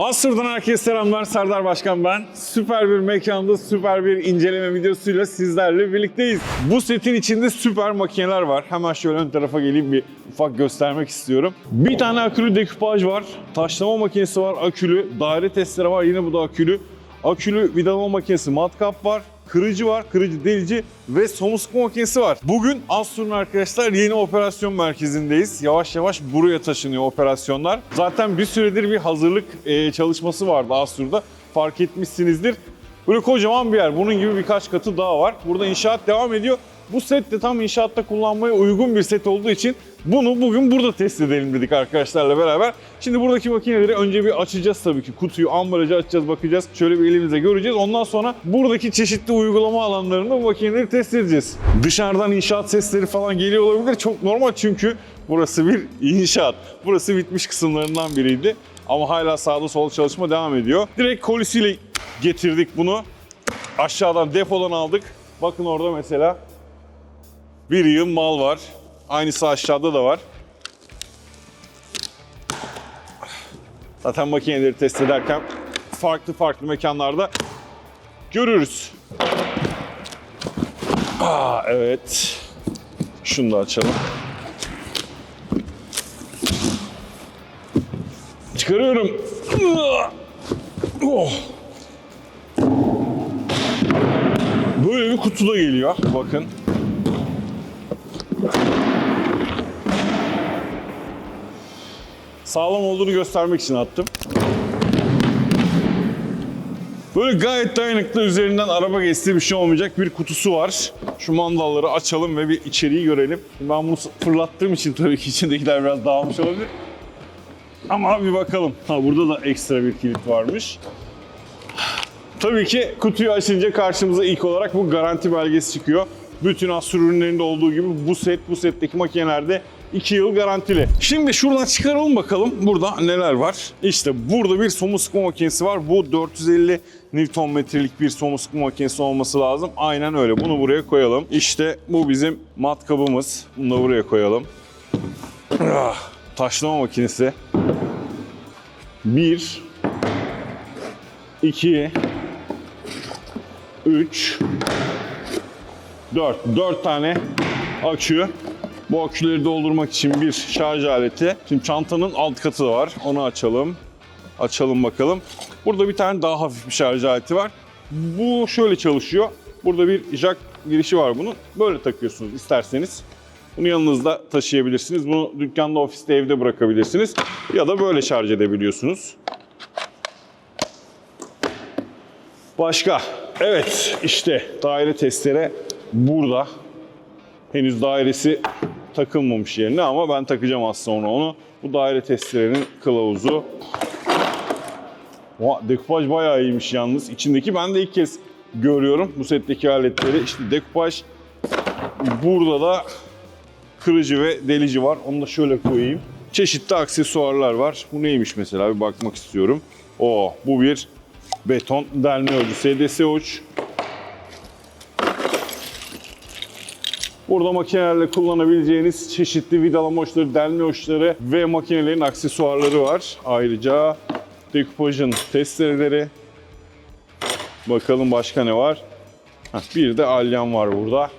Asır'dan herkese selamlar. Serdar Başkan ben. Süper bir mekanda süper bir inceleme videosuyla sizlerle birlikteyiz. Bu setin içinde süper makineler var. Hemen şöyle ön tarafa geleyim bir ufak göstermek istiyorum. Bir tane akülü dekupaj var. Taşlama makinesi var akülü. Daire testere var yine bu da akülü. Akülü vidalama makinesi matkap var. Kırıcı var, kırıcı delici ve somut sıkma makinesi var. Bugün Asur'un arkadaşlar yeni operasyon merkezindeyiz. Yavaş yavaş buraya taşınıyor operasyonlar. Zaten bir süredir bir hazırlık e, çalışması vardı Asur'da. Fark etmişsinizdir. Böyle kocaman bir yer. Bunun gibi birkaç katı daha var. Burada inşaat devam ediyor. Bu set de tam inşaatta kullanmaya uygun bir set olduğu için bunu bugün burada test edelim dedik arkadaşlarla beraber. Şimdi buradaki makineleri önce bir açacağız tabii ki. Kutuyu, ambalajı açacağız, bakacağız. Şöyle bir elimizle göreceğiz. Ondan sonra buradaki çeşitli uygulama alanlarında bu makineleri test edeceğiz. Dışarıdan inşaat sesleri falan geliyor olabilir. Çok normal çünkü burası bir inşaat. Burası bitmiş kısımlarından biriydi. Ama hala sağda solda çalışma devam ediyor. Direkt kolisiyle getirdik bunu. Aşağıdan depodan aldık. Bakın orada mesela bir yığın mal var. Aynısı aşağıda da var. Zaten makineleri test ederken farklı farklı mekanlarda görürüz. Aa, evet. Şunu da açalım. Çıkarıyorum. Oh. Böyle bir kutuda geliyor. Bakın. Sağlam olduğunu göstermek için attım. Böyle gayet dayanıklı üzerinden araba geçtiği bir şey olmayacak bir kutusu var. Şu mandalları açalım ve bir içeriği görelim. Ben bunu fırlattığım için tabii ki içindekiler biraz dağılmış olabilir. Ama bir bakalım. Ha burada da ekstra bir kilit varmış. Tabii ki kutuyu açınca karşımıza ilk olarak bu garanti belgesi çıkıyor. Bütün Asur ürünlerinde olduğu gibi bu set, bu setteki makinelerde 2 yıl garantili. Şimdi şuradan çıkaralım bakalım burada neler var. İşte burada bir somut sıkma makinesi var. Bu 450 Nm'lik bir somut sıkma makinesi olması lazım. Aynen öyle. Bunu buraya koyalım. İşte bu bizim matkabımız. Bunu da buraya koyalım. Ah, Taşlama makinesi. 1 2 3 4 4 tane akü. Bu aküleri doldurmak için bir şarj aleti. Şimdi çantanın alt katı da var. Onu açalım. Açalım bakalım. Burada bir tane daha hafif bir şarj aleti var. Bu şöyle çalışıyor. Burada bir jack girişi var bunun. Böyle takıyorsunuz isterseniz. Bunu yanınızda taşıyabilirsiniz. Bunu dükkanda, ofiste, evde bırakabilirsiniz. Ya da böyle şarj edebiliyorsunuz. Başka? Evet işte daire testere burada. Henüz dairesi takılmamış yerine ama ben takacağım az sonra onu. Bu daire testerenin kılavuzu. Oha, dekupaj bayağı iyiymiş yalnız. İçindeki ben de ilk kez görüyorum bu setteki aletleri. İşte dekupaj burada da kırıcı ve delici var. Onu da şöyle koyayım. Çeşitli aksesuarlar var. Bu neymiş mesela bir bakmak istiyorum. Oo, bu bir beton delme ölçü. SDS uç. Burada makinelerle kullanabileceğiniz çeşitli vidalama uçları, delme uçları ve makinelerin aksesuarları var. Ayrıca dekupajın testereleri. Bakalım başka ne var? Heh, bir de alyan var burada.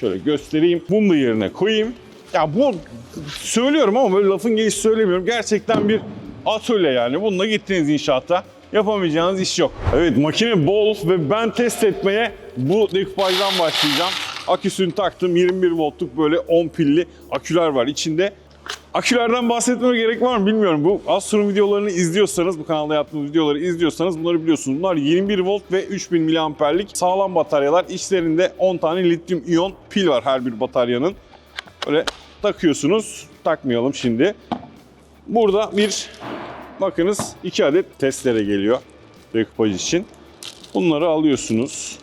Şöyle göstereyim. Bunu da yerine koyayım. Ya bu söylüyorum ama böyle lafın gelişi söylemiyorum. Gerçekten bir atölye yani. Bununla gittiniz inşaatta. Yapamayacağınız iş yok. Evet makine bol ve ben test etmeye bu dekupajdan başlayacağım. Aküsünü taktım. 21 voltluk böyle 10 pilli aküler var içinde. Akülerden bahsetmeme gerek var mı bilmiyorum. Bu Asur'un videolarını izliyorsanız, bu kanalda yaptığımız videoları izliyorsanız bunları biliyorsunuz. Bunlar 21 volt ve 3000 miliamperlik sağlam bataryalar. İçlerinde 10 tane lityum iyon pil var her bir bataryanın. Böyle takıyorsunuz. Takmayalım şimdi. Burada bir bakınız 2 adet testere geliyor dekupaj için. Bunları alıyorsunuz.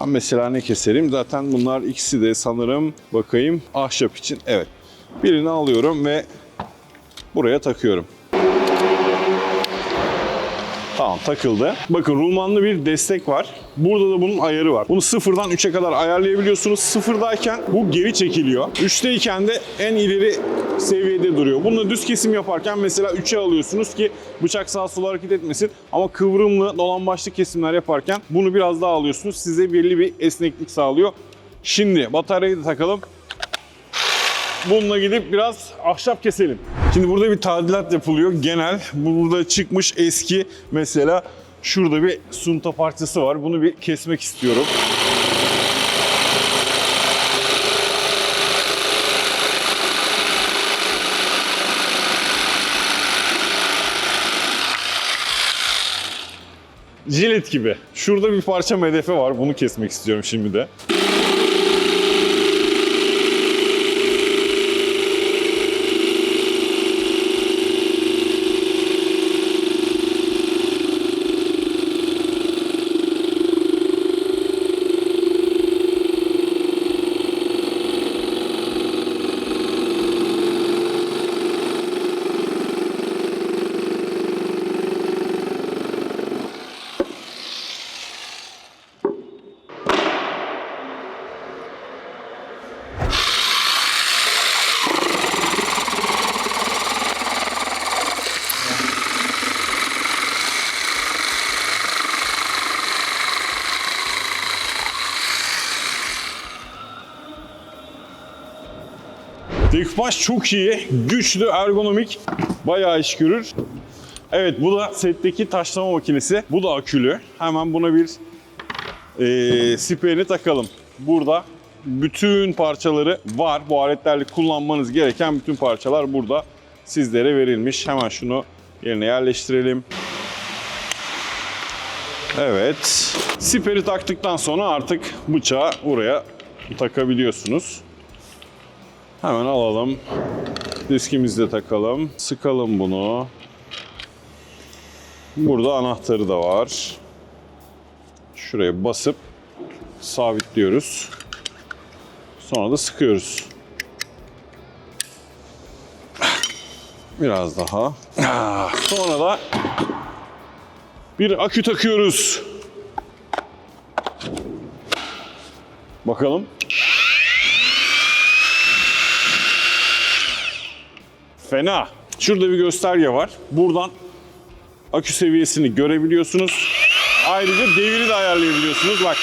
Ben mesela ne keserim? Zaten bunlar ikisi de sanırım bakayım ahşap için. Evet. Birini alıyorum ve buraya takıyorum. Tamam takıldı. Bakın rulmanlı bir destek var. Burada da bunun ayarı var. Bunu sıfırdan 3'e kadar ayarlayabiliyorsunuz. Sıfırdayken bu geri çekiliyor. 3'teyken de en ileri seviyede duruyor. Bunu düz kesim yaparken mesela 3'e alıyorsunuz ki bıçak sağa sola hareket etmesin. Ama kıvrımlı dolambaçlı kesimler yaparken bunu biraz daha alıyorsunuz. Size belli bir esneklik sağlıyor. Şimdi bataryayı da takalım. Bununla gidip biraz ahşap keselim. Şimdi burada bir tadilat yapılıyor. Genel burada çıkmış eski mesela şurada bir sunta parçası var. Bunu bir kesmek istiyorum. Jilet gibi. Şurada bir parça medefe var. Bunu kesmek istiyorum şimdi de. Dekupaj çok iyi, güçlü, ergonomik, bayağı iş görür. Evet bu da setteki taşlama makinesi. Bu da akülü. Hemen buna bir e, siperini takalım. Burada bütün parçaları var. Bu aletlerle kullanmanız gereken bütün parçalar burada sizlere verilmiş. Hemen şunu yerine yerleştirelim. Evet. Siperi taktıktan sonra artık bıçağı oraya takabiliyorsunuz. Hemen alalım. Diskimizi de takalım. Sıkalım bunu. Burada anahtarı da var. Şuraya basıp sabitliyoruz. Sonra da sıkıyoruz. Biraz daha. Ah, Sonra da bir akü takıyoruz. Bakalım. Fena. Şurada bir gösterge var. Buradan akü seviyesini görebiliyorsunuz. Ayrıca deviri de ayarlayabiliyorsunuz. Bak.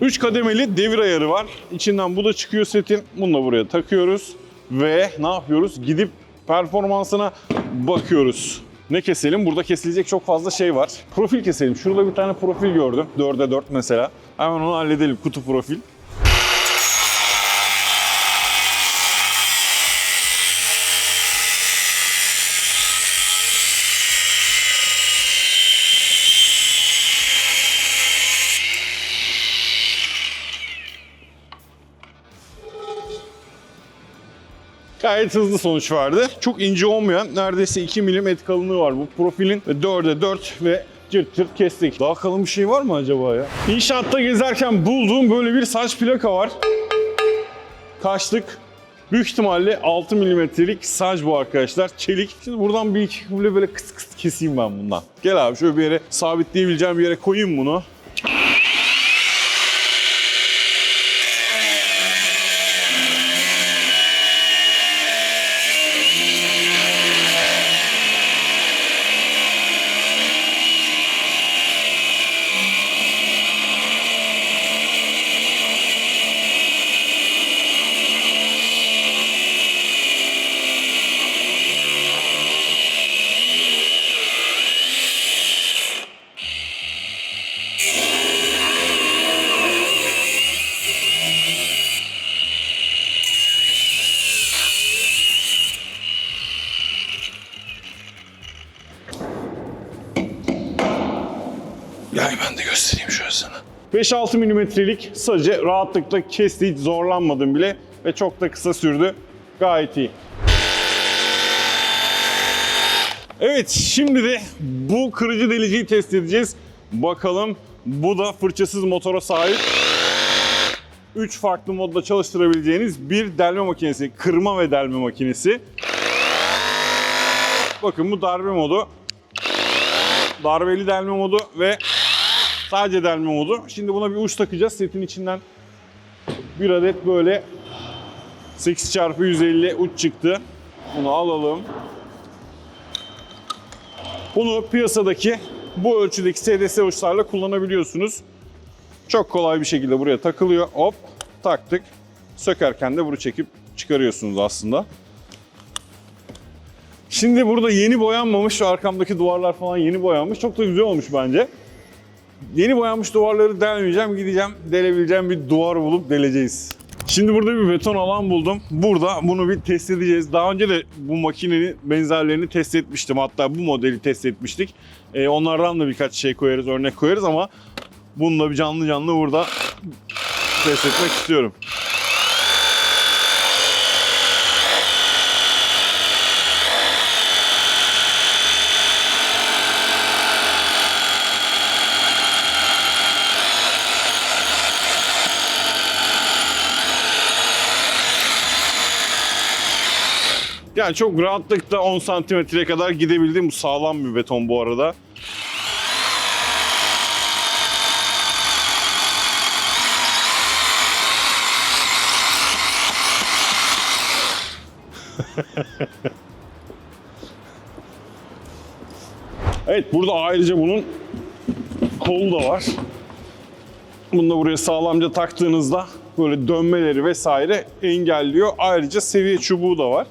Üç kademeli devir ayarı var. İçinden bu da çıkıyor setin. Bunu da buraya takıyoruz. Ve ne yapıyoruz? Gidip performansına bakıyoruz. Ne keselim? Burada kesilecek çok fazla şey var. Profil keselim. Şurada bir tane profil gördüm. 4'e 4 mesela. Hemen onu halledelim. Kutu profil. Gayet hızlı sonuç verdi. Çok ince olmayan neredeyse 2 milim et kalınlığı var bu profilin. 4'e 4 ve cırt cırt kestik. Daha kalın bir şey var mı acaba ya? İnşaatta gezerken bulduğum böyle bir saç plaka var. Kaçlık? Büyük ihtimalle 6 milimetrelik saç bu arkadaşlar. Çelik. Şimdi buradan bir iki böyle böyle kıs kıs keseyim ben bundan. Gel abi şöyle bir yere sabitleyebileceğim bir yere koyayım bunu. Gel ben de göstereyim şöyle sana. 5-6 milimetrelik sacı rahatlıkla kesti hiç zorlanmadım bile ve çok da kısa sürdü. Gayet iyi. Evet şimdi de bu kırıcı deliciyi test edeceğiz. Bakalım bu da fırçasız motora sahip. 3 farklı modda çalıştırabileceğiniz bir delme makinesi. Kırma ve delme makinesi. Bakın bu darbe modu. Darbeli delme modu ve sadece delme modu. Şimdi buna bir uç takacağız. Setin içinden bir adet böyle 8x150 uç çıktı. Bunu alalım. Bunu piyasadaki bu ölçüdeki SDS uçlarla kullanabiliyorsunuz. Çok kolay bir şekilde buraya takılıyor. Hop taktık. Sökerken de bunu çekip çıkarıyorsunuz aslında. Şimdi burada yeni boyanmamış şu arkamdaki duvarlar falan yeni boyanmış. Çok da güzel olmuş bence. Yeni boyanmış duvarları delmeyeceğim. Gideceğim delebileceğim bir duvar bulup deleceğiz. Şimdi burada bir beton alan buldum. Burada bunu bir test edeceğiz. Daha önce de bu makinenin benzerlerini test etmiştim. Hatta bu modeli test etmiştik. Ee, onlardan da birkaç şey koyarız, örnek koyarız ama bununla bir canlı canlı burada test etmek istiyorum. Yani çok rahatlıkla 10 santimetreye kadar gidebildiğim bu sağlam bir beton bu arada. evet burada ayrıca bunun kolu da var. Bunu da buraya sağlamca taktığınızda böyle dönmeleri vesaire engelliyor. Ayrıca seviye çubuğu da var.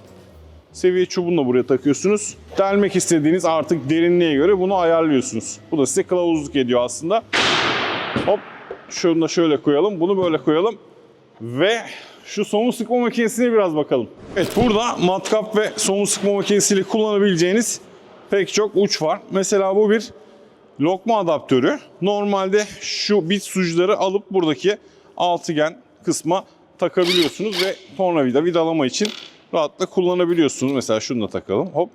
Seviye çubuğunu da buraya takıyorsunuz. Delmek istediğiniz artık derinliğe göre bunu ayarlıyorsunuz. Bu da size kılavuzluk ediyor aslında. Hop şunu da şöyle koyalım. Bunu böyle koyalım. Ve şu somun sıkma makinesine biraz bakalım. Evet burada matkap ve somun sıkma makinesiyle kullanabileceğiniz pek çok uç var. Mesela bu bir lokma adaptörü. Normalde şu bit sucuları alıp buradaki altıgen kısma takabiliyorsunuz ve tornavida vidalama için rahatlıkla kullanabiliyorsunuz. Mesela şunu da takalım. Hop.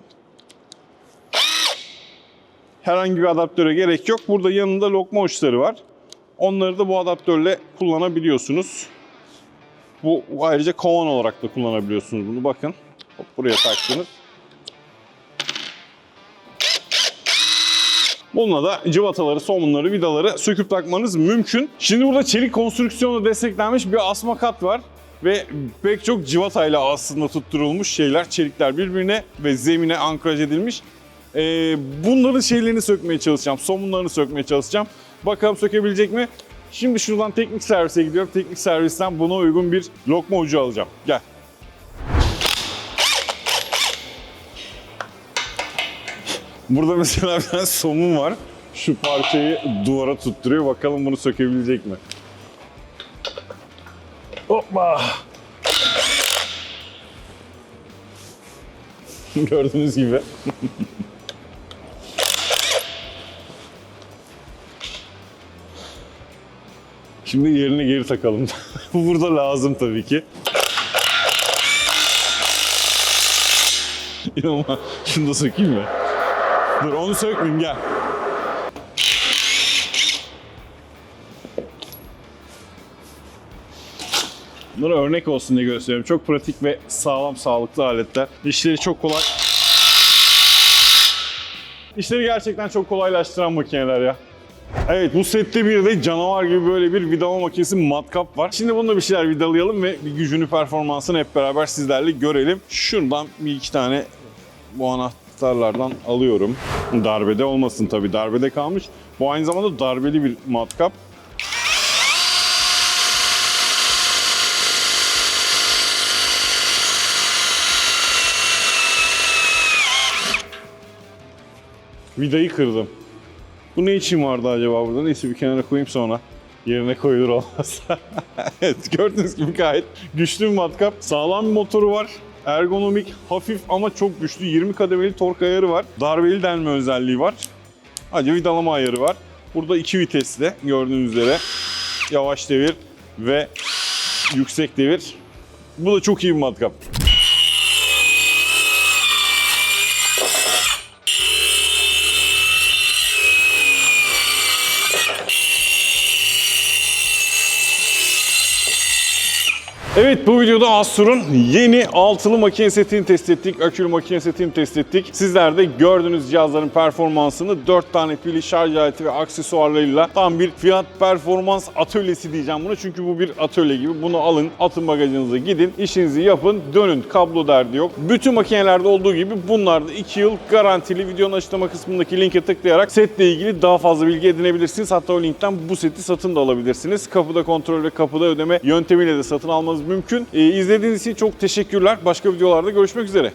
Herhangi bir adaptöre gerek yok. Burada yanında lokma uçları var. Onları da bu adaptörle kullanabiliyorsunuz. Bu ayrıca kovan olarak da kullanabiliyorsunuz bunu. Bakın. Hop, buraya taktınız. Bununla da cıvataları, somunları, vidaları söküp takmanız mümkün. Şimdi burada çelik konstrüksiyonla desteklenmiş bir asma kat var. Ve pek çok civatayla aslında tutturulmuş şeyler, çelikler birbirine ve zemine ankraj edilmiş. Ee, bunların şeylerini sökmeye çalışacağım, somunlarını sökmeye çalışacağım. Bakalım sökebilecek mi? Şimdi şuradan teknik servise gidiyorum. Teknik servisten buna uygun bir lokma ucu alacağım. Gel. Burada mesela bir somun var. Şu parçayı duvara tutturuyor. Bakalım bunu sökebilecek mi? Hoppa! Gördüğünüz gibi. Şimdi yerine geri takalım. Bu burada lazım tabii ki. İnanılmaz. Şunu da sökeyim mi? Dur onu sökmeyeyim gel. Bunlara örnek olsun diye gösteriyorum. Çok pratik ve sağlam sağlıklı aletler. İşleri çok kolay. İşleri gerçekten çok kolaylaştıran makineler ya. Evet bu sette bir de canavar gibi böyle bir vidalama makinesi matkap var. Şimdi bununla bir şeyler vidalayalım ve bir gücünü performansını hep beraber sizlerle görelim. Şuradan bir iki tane bu anahtarlardan alıyorum. Darbede olmasın tabii darbede kalmış. Bu aynı zamanda darbeli bir matkap. Vidayı kırdım. Bu ne için vardı acaba burada? Neyse bir kenara koyayım sonra. Yerine koyulur olmazsa. evet gördüğünüz gibi gayet güçlü bir matkap. Sağlam bir motoru var. Ergonomik, hafif ama çok güçlü. 20 kademeli tork ayarı var. Darbeli delme özelliği var. Ayrıca vidalama ayarı var. Burada iki vitesli gördüğünüz üzere. Yavaş devir ve yüksek devir. Bu da çok iyi bir matkap. Evet bu videoda Asur'un yeni altılı makine setini test ettik. Akülü makine setini test ettik. Sizler de gördüğünüz cihazların performansını 4 tane pili, şarj aleti ve aksesuarlarıyla tam bir fiyat performans atölyesi diyeceğim bunu. Çünkü bu bir atölye gibi. Bunu alın, atın bagajınıza gidin, işinizi yapın, dönün. Kablo derdi yok. Bütün makinelerde olduğu gibi bunlar da 2 yıl garantili. Videonun açıklama kısmındaki linke tıklayarak setle ilgili daha fazla bilgi edinebilirsiniz. Hatta o linkten bu seti satın da alabilirsiniz. Kapıda kontrol ve kapıda ödeme yöntemiyle de satın almanız mümkün. Ee, izlediğiniz için çok teşekkürler. Başka videolarda görüşmek üzere.